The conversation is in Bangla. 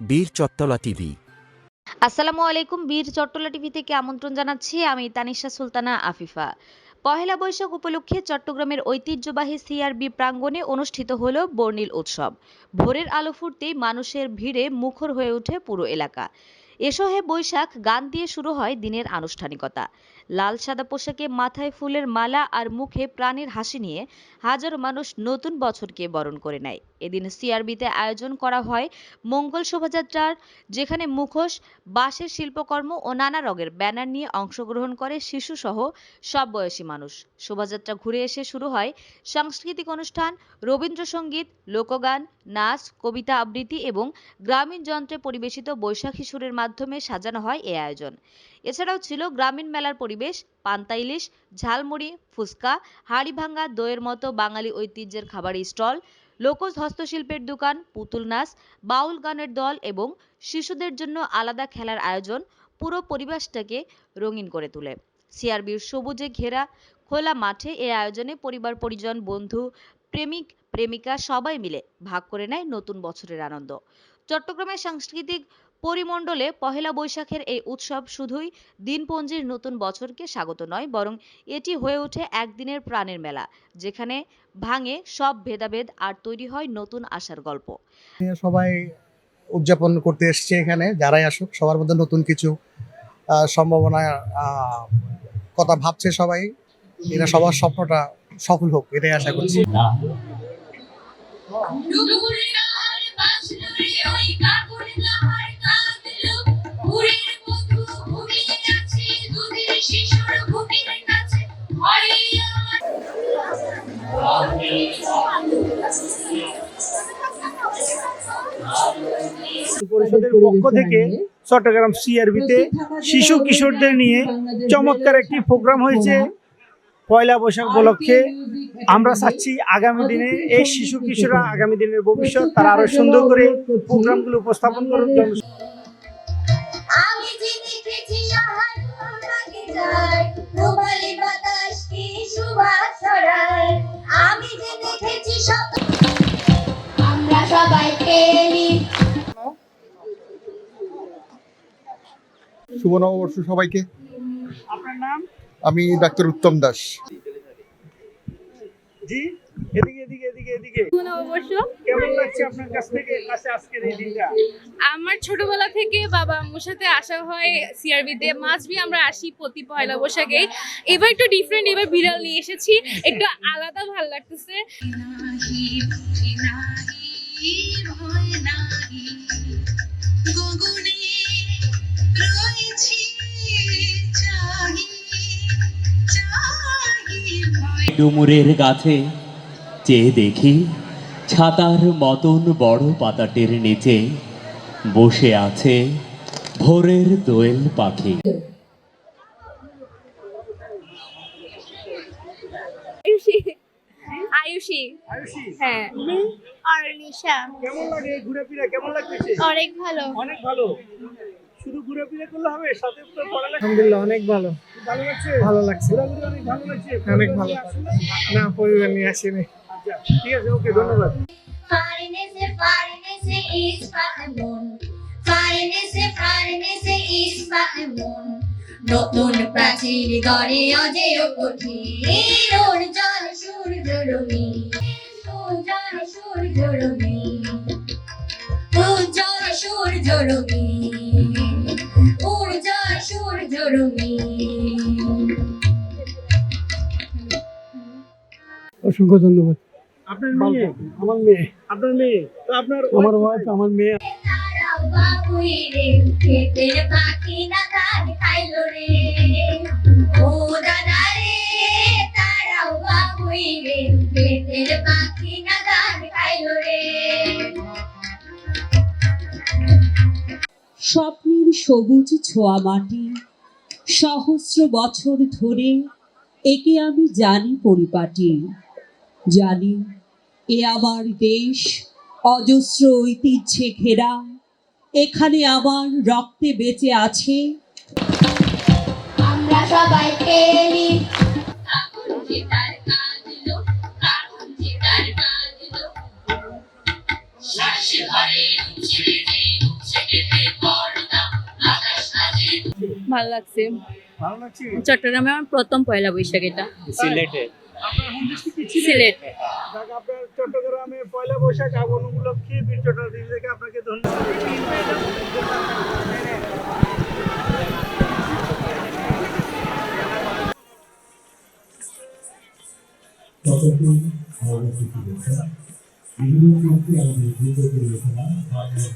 বীর চত্তলা টিভি। আসসালামু আলাইকুম, বীর চট্টলা টিভি থেকে আমন্ত্রণ জানাচ্ছি আমি তানিশা সুলতানা আফিফা। পহেলা বৈশাখ উপলক্ষে চট্টগ্রামের ঐতিহ্যবাহী সিআরবি প্রাঙ্গণে অনুষ্ঠিত হল বর্ণিল উৎসব। ভোরের আলো ফুটতেই মানুষের ভিড়ে মুখর হয়ে ওঠে পুরো এলাকা। এসো হে বৈশাখ গান দিয়ে শুরু হয় দিনের আনুষ্ঠানিকতা। লাল সাদা পোশাকে মাথায় ফুলের মালা আর মুখে প্রাণের হাসি নিয়ে হাজারো মানুষ নতুন বছরকে বরণ করে নেয়। এদিন সিআরবিতে আয়োজন করা হয় মঙ্গল শোভাযাত্রার, যেখানে মুখোশ, বাঁশের শিল্পকর্ম ও নানা রঙের ব্যানার নিয়ে অংশগ্রহণ করে শিশুসহ সব বয়সী মানুষ। শোভাযাত্রা ঘুরে এসে শুরু হয় সাংস্কৃতিক অনুষ্ঠান, রবীন্দ্রসঙ্গীত, লোকগান, নাচ, কবিতা আবৃত্তি এবং গ্রামীণ যন্ত্রে পরিবেশিত বৈশাখী সুরের মাধ্যমে সাজানো হয় এ আয়োজন। এছাড়াও ছিল গ্রামীণ মেলার পরিবেশ, পান্তা ইলিশ, ঝালমুড়ি, ফুচকা হাড়িভাঙ্গা দইয়ের মতো বাঙালি ঐতিহ্যের খাবারের স্টল, লোকজ হস্তশিল্পের দোকান, পুতুল নাচ, বাউল গানের দল এবং শিশুদের জন্য আলাদা খেলার আয়োজন পুরো পরিবেশটাকে রঙিন করে তোলে। সিআরবির সবুজে ঘেরা খোলা মাঠে এই আয়োজনে পরিবার, পরিজন, বন্ধু, প্রেমিক, প্রেমিকা সবাই মিলে ভাগ করে নেয় নতুন বছরের আনন্দ। চট্টগ্রামের সাংস্কৃতিক পরিমণ্ডলে পহেলা বৈশাখের এই উৎসব শুধুই দিনপঞ্জির নতুন বছরকে স্বাগত নয় বরং এটি হয়ে ওঠে একদিনের প্রাণের মেলা যেখানে ভাঙে সব ভেদাভেদ আর তৈরি হয় নতুন আশার গল্প। সবাই উদযাপন করতে এসছে এখানে যারাই আসুক সবার মধ্যে নতুন কিছু আহ, সম্ভাবনা আহ, কথা ভাবছে সবাই এটা সবার স্বপ্নটা সফল হোক এটাই আশা করছি। পরিষদের পক্ষ থেকে চট্টগ্রাম সিআরবিতে শিশু কিশোরদের নিয়ে চমৎকার একটি প্রোগ্রাম হয়েছে। পয়লা বৈশাখ উপলক্ষে আমরা চাচ্ছি আগামী দিনে এই শিশু কিশোররা আগামী দিনের ভবিষ্যৎ তারা আরও সুন্দর করে প্রোগ্রামগুলো উপস্থাপন করুক শুভ নববর্ষ সবাইকে। আপনার নাম? আমি ডাক্তার উত্তম দাস। জি এদিকে এদিকে এদিকে এদিকে। অবশ্য কেমন লাগছে আপনার কাছ থেকে কাছে আজকের এই দিনটা? আমার ছোটবেলা থেকে বাবা আম্মুর সাথে আসা হয় সিআরবিতে মাছবি আমরা আসি প্রতি পয়লা বৈশাখে। এবার একটু ডিফারেন্ট এবার বিড়াল নিয়ে এসেছি। একটু আলাদা ভালো লাগতেছে। নাহি নাহি ভয় নাহি। গগনে ডুমুরের গাছে চেয়ে দেখি ছাতার মতন বড় পাতাটির নিচে বসে আছে ভোরের দোয়েল পাখি। আয়ুষী। আয়ুষী। আয়ুষী। হ্যাঁ। আর নিশা। কেমন লাগে এই কেমন লাগতেছে? অনেক ভালো। অনেক ভালো। শুধু ঘুরে ফিরে করলে হবে সাথে পড়ালেখা আলহামদুলিল্লাহ অনেক ভালো। ভালো লাগছে? ভালো লাগছে। ঘোরাঘুরি অনেক ভালো লাগছে? অনেক ভালো। আসলে না পরিবার নিয়ে আসিনি। আচ্ছা ঠিক আছে ওকে ধন্যবাদ. নতুন প্রাচীর গড়ে অজেয় কঠিন সূর্য সূর্য সূর্য সূর্য অসংখ্য ধন্যবাদ। আপনার মেয়ে? আমার মেয়ে। আপনার মেয়ে? তো আপনার আমার ওয়াইফ আমার মেয়ে। তারাও বাবুই রে ক্ষেতের পাখি না কান খাইলো রে ও দাদা রে তারাও বাবুই রে ক্ষেতের পাখি না কান খাইলো রে স্বপ্নের সবুজ ছোঁয়া মাটি সহস্র বছর ধরে একে আমি জানি পরিপাটি। জানি এ আমার দেশ অজস্র ঐতিহ্যে ঘেরা। এখানে আমার রক্তে বেঁচে আছে। আমরা সবাই ভালো লাগছে। ভালো লাগছে। চট্টগ্রামে আমার প্রথম পয়লা বৈশাখ এটা। সিলেটে। সিলেট। আপনার চট্টগ্রামে পয়লা বৈশাখ আগমন উপলক্ষে বীর চট্টগ্রাম থেকে আপনাকে ধন্যবাদ। কিন্তু আমাদের দ্রুত পরিবেশনা বাংলাদেশ